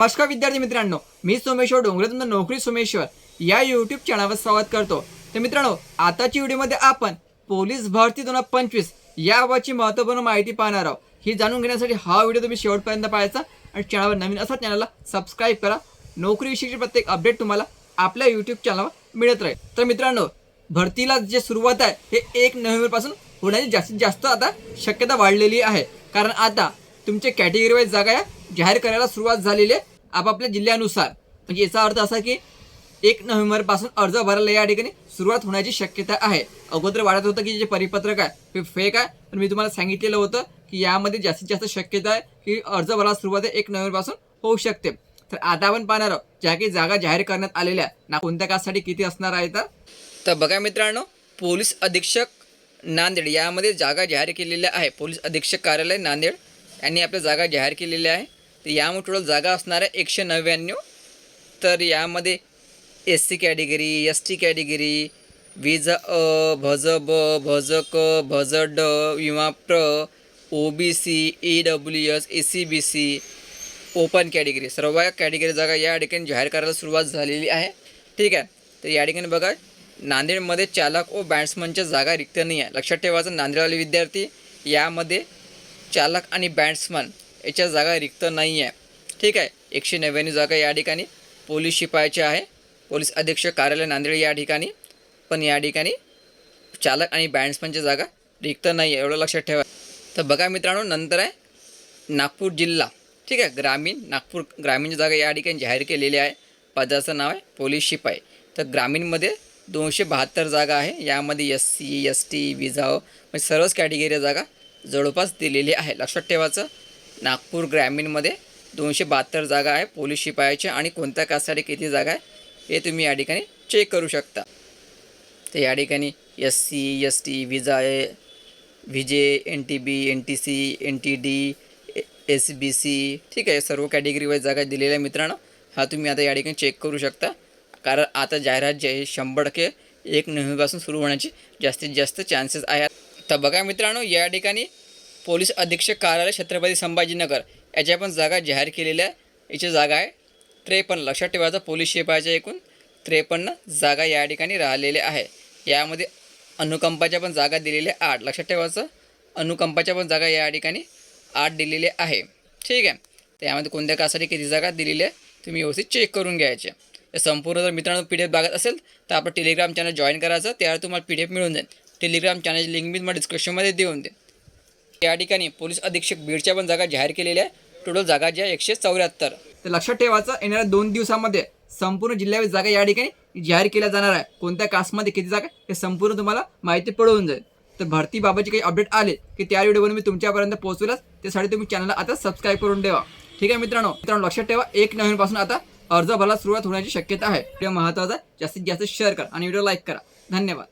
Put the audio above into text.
नमस्कार विद्यार्थी मित्रांनो मी सोमेश्वर डोंगरे तुमचं नोकरी सोमेश्वर. या यूट्यूब चॅनलवर स्वागत करतो. तर मित्रांनो आताच्या व्हिडिओमध्ये आपण पोलीस भरती दोन हजार पंचवीस याबाबतची महत्त्वपूर्ण माहिती पाहणार आहोत. ही जाणून घेण्यासाठी हा व्हिडिओ तुम्ही शेवटपर्यंत पाहायचा आणि चॅनलवर नवीन असा चॅनलला सबस्क्राईब करा. नोकरीविषयीची प्रत्येक अपडेट तुम्हाला आपल्या यूट्यूब चॅनलवर मिळत राहील. तर मित्रांनो भरतीला जे सुरुवात आहे हे एक नोव्हेंबरपासून होण्याची जास्तीत जास्त आता शक्यता वाढलेली आहे. कारण आता तुमचे कॅटेगरी वाईज जागा या जाहीर करायला सुरुवात झालेली आहे. आपापल्या जिल्ह्यानुसार. म्हणजे याचा अर्थ असा की एक नोव्हेंबरपासून अर्ज भरायला या ठिकाणी सुरुवात होण्याची शक्यता आहे. अगोदर वाटत होतं की जे परिपत्रक आहे ते फेक आहे. पण मी तुम्हाला सांगितलेलं होतं की यामध्ये जास्तीत जास्त शक्यता आहे की अर्ज भरायला सुरुवात आहे एक नोव्हेंबरपासून होऊ शकते. तर आता आपण पाहणार आहोत ज्या काही जागा जाहीर करण्यात आलेल्या आहे, ना कोणत्या कासाठी किती असणार आहे तर? तर बघा मित्रांनो पोलीस अधीक्षक नांदेड यामध्ये जागा जाहीर केलेल्या आहे. पोलीस अधीक्षक कार्यालय नांदेड यांनी आपल्या जागा जाहीर केलेल्या आहे. तर यामुळे टोटल जागा असणार आहे एकशे नव्याण्णव. तर यामध्ये S C category S T category विज अ भज ब भज क भज ड विमा प्र O B C E W S A C B C open category सर्व कॅटेगरी जागा या ठिकाणी जाहीर करायला सुरुवात झालेली आहे. ठीक आहे? तर या ठिकाणी बघा नांदेडमध्ये चालक व बॅट्समनच्या जागा रिक्त नाही आहे लक्षात ठेवायचं नांदेडवाले विद्यार्थी यामध्ये चालक आणि बॅट्समन याच्या जागा रिक्त नाही आहे ठीक आहे? एकशे नव्याण्णव जागा या ठिकाणी पोलीस शिपायाच्या आहे. पोलीस अधीक्षक कार्यालय नांदेड या ठिकाणी. पण या ठिकाणी चालक आणि बँड्समनच्या जागा रिक्त नाही आहे एवढं लक्षात ठेवा. तर बघा मित्रांनो नंतर आहे नागपूर जिल्हा. ठीक आहे? ग्रामीण नागपूर ग्रामीण जागा या ठिकाणी जाहीर केलेली आहे. पदाचं नाव आहे पोलीस शिपाई. तर ग्रामीणमध्ये दोनशे बहात्तर जागा आहे. यामध्ये एस सी एस टी विजाव म्हणजे सर्वच कॅटेगरी जागा जवळपास दिलेली आहे. लक्षात ठेवायचं. नागपूर ग्रामीणमध्ये दोनशे बहात्तर जागा आहे पोलीस शिपायाच्या आणि कोणत्या कास्टसाठी किती जागा आहे हे तुम्ही या ठिकाणी चेक करू शकता. तर या ठिकाणी एस सी एस टी विजा विजे N T B N T C N T D S B C ठीक आहे सर्व कॅटेगरीवाईज जागा दिलेल्या मित्रांनो. हा तुम्ही आता या ठिकाणी चेक करू शकता. कारण आता जाहिरात जे आहे शंभर टक्के एक नोव्हेंबरपासून सुरू होण्याची जास्तीत जास्त चान्सेस आहेत. तर बघा मित्रांनो या ठिकाणी पोलीस अधीक्षक कार्यालय छत्रपती संभाजीनगर. याच्या पण जागा जाहीर केलेल्या आहे. याची जागा आहे. त्रेपन्न लक्षात ठेवायचं पोलीस शिपायाच्या एकूण त्रेपन्न जागा या ठिकाणी राहिलेल्या आहे. यामध्ये अनुकंपाच्या पण जागा दिलेल्या आठ. लक्षात ठेवायचं अनुकंपाच्या पण जागा या ठिकाणी आठ दिलेल्या आहे. ठीक आहे. तर यामध्ये कोणत्या कासाठी किती जागा दिलेल्या आहे तुम्ही व्यवस्थित चेक करून घ्यायचे. हे संपूर्ण जर मित्रांनो पी डी एफ बघत असेल तर आपलं टेलिग्राम चॅनल जॉईन करायचं त्यावर तुम्हाला पी डी एफ मिळून जाईल. टेलिग्राम चॅनलची लिंक मी तुम्हाला डिस्क्रिप्शनमध्ये देऊन देईन. या ठिकाणी पोलीस अधीक्षक बीडच्या पण जागा जाहीर केलेल्या आहे टोटल जागा ज्या एकशे चौऱ्याहत्तर. तर लक्षात ठेवायचं येणाऱ्या दोन दिवसामध्ये संपूर्ण जिल्ह्यावर जागा या ठिकाणी जाहीर केल्या जाणार आहे. कोणत्या कास्टमध्ये किती जागा हे संपूर्ण तुम्हाला माहिती पडवून जाईल. तर भरतीबाबतचे काही अपडेट आले की त्या व्हिडिओवर मी तुमच्यापर्यंत पोहोचवलाच. त्यासाठी तुम्ही चॅनलला आता सबस्क्राईब करून ठेवा. ठीक आहे मित्रांनो? मित्रांनो लक्षात ठेवा एक नोव्हेंबरपासून आता अर्ज भरायला सुरुवात होण्याची शक्यता आहे. व्हिडिओ महत्त्वाचा आहे. जास्तीत जास्त शेअर करा आणि व्हिडिओ लाईक करा. धन्यवाद.